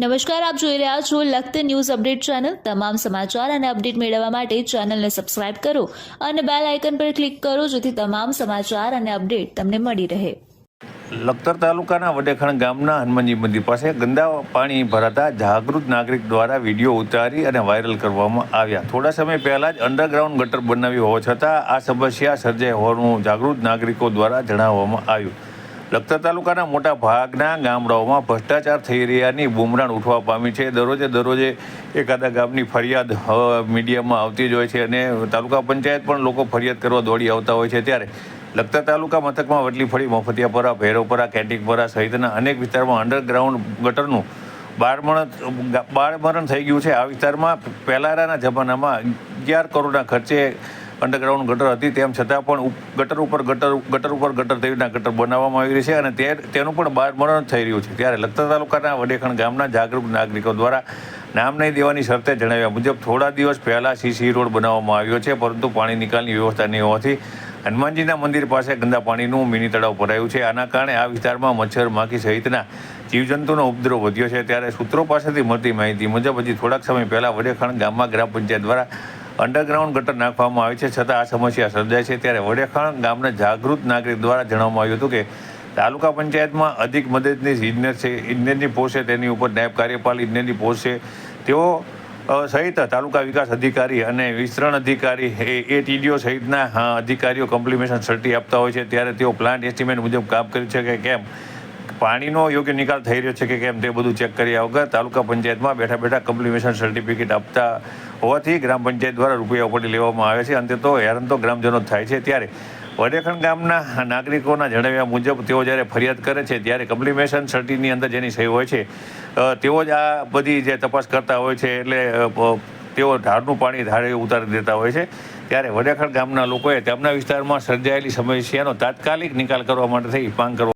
નમસ્કાર, આપ જોઈ રહ્યા છો લખત ન્યૂઝ અપડેટ ચેનલ. તમામ સમાચાર અને અપડેટ મેળવવા માટે ચેનલને સબસ્ક્રાઇબ કરો અને બેલ આઇકન પર ક્લિક કરો જેથી તમામ સમાચાર અને અપડેટ તમને મળી રહે. લખતર તાલુકાના વડેખણ ગામના હનુમાનજી મંદિર પાસે ગંદા પાણી ભરાતા જાગૃત નાગરિક દ્વારા વીડિયો ઉતારી અને વાયરલ કરવામાં આવ્યા. થોડા સમય પહેલા જ અંડરગ્રાઉન્ડ ગટર બનાવી હોવા છતાં આ સમસ્યા સર્જાઈ હોવાનું જાગૃત નાગરિકો દ્વારા જણાવવામાં આવ્યું. લખતર તાલુકાના મોટા ભાગના ગામડાઓમાં ભ્રષ્ટાચાર થઈ રહ્યાની બુમરાણ ઉઠવા પામી છે. દરરોજે દરરોજે એકાદા ગામની ફરિયાદ મીડિયામાં આવતી જ હોય છે અને તાલુકા પંચાયત પણ લોકો ફરિયાદ કરવા દોડી આવતા હોય છે ત્યારે લખતર તાલુકા મથકમાં વડલીફળી મફતિયાપરા ભૈરવપરા કેન્ટીકપરા સહિતના અનેક વિસ્તારમાં અંડરગ્રાઉન્ડ ગટરનું બાળમરણ બાળમરણ થઈ ગયું છે. આ વિસ્તારમાં પહેલાંના જમાનામાં અગિયાર કરોડના ખર્ચે અંડરગ્રાઉન્ડ ગટર હતી, તેમ છતાં પણ ગટર ઉપર ગટર ગટર ઉપર ગટર તેવીના ગટર બનાવવામાં આવી રહી છે અને તે, તેનું પણ બાળમરણ થઈ રહ્યું છે. ત્યારે લખતર તાલુકાના વડેખણ ગામના જાગૃત નાગરિકો દ્વારા નામ નહીં દેવાની શરતે જણાવ્યા મુજબ થોડા દિવસ પહેલાં સીસી રોડ બનાવવામાં આવ્યો છે, પરંતુ પાણી નિકાલની વ્યવસ્થા નહીં હોવાથી હનુમાનજીના મંદિર પાસે ગંદા પાણીનું મિની તળાવ ભરાયું છે. આના કારણે આ વિસ્તારમાં મચ્છર, માખી સહિતના જીવજંતુનો ઉપદ્રવ વધ્યો છે. ત્યારે સૂત્રો પાસેથી મળતી માહિતી મુજબ હજી થોડાક સમય પહેલાં વડેખણ ગામમાં ગ્રામ પંચાયત દ્વારા અંડરગ્રાઉન્ડ ગટર નાખવામાં આવી છે. છતાં આ સમસ્યા સર્જાય છે. ત્યારે વડેખાણ ગામના જાગૃત નાગરિક દ્વારા જણાવવામાં આવ્યું હતું કે, તાલુકા પંચાયતમાં અધિક મદદનીશ ઇજનેર છે. ઇજનેરની પોસ્ટ છે, તેની ઉપર નાયબ કાર્યપાલ ઇજનેરની પોસ્ટ છે. તેઓ સહિત તાલુકા વિકાસ અધિકારી અને વિસ્તરણ અધિકારી, એ ટીડીઓ સહિતના અધિકારીઓ કોમ્પ્લિમેશન સર્ટી આપતા હોય છે. ત્યારે તેઓ પ્લાન્ટ એસ્ટિમેટ મુજબ કામ કરી છે કે કેમ? પાણીનો યોગ્ય નિકાલ થઈ રહ્યો છે કે કેમ તે બધું ચેક કર્યા વગર તાલુકા પંચાયતમાં બેઠા બેઠા કમ્પ્લિમેશન સર્ટિફિકેટ આપતા હોવાથી ગ્રામ પંચાયત દ્વારા રૂપિયા ઉપરથી લેવામાં આવે છે. અંતે તો હેરાન તો ગ્રામજનો થાય છે. ત્યારે વડેખણ ગામના નાગરિકોના જણાવ્યા મુજબ તેઓ જ્યારે ફરિયાદ કરે છે ત્યારે કમ્પ્લિમેશન સર્ટીની અંદર જેની સહી હોય છે તેઓ જ આ બધી જે તપાસ કરતા હોય છે એટલે તેઓ ધારનું પાણી ધારે ઉતારી દેતા હોય છે. ત્યારે વડેખણ ગામના લોકોએ તેમના વિસ્તારમાં સર્જાયેલી સમસ્યાનો તાત્કાલિક નિકાલ કરવા માટે થઈ માંગ કરવા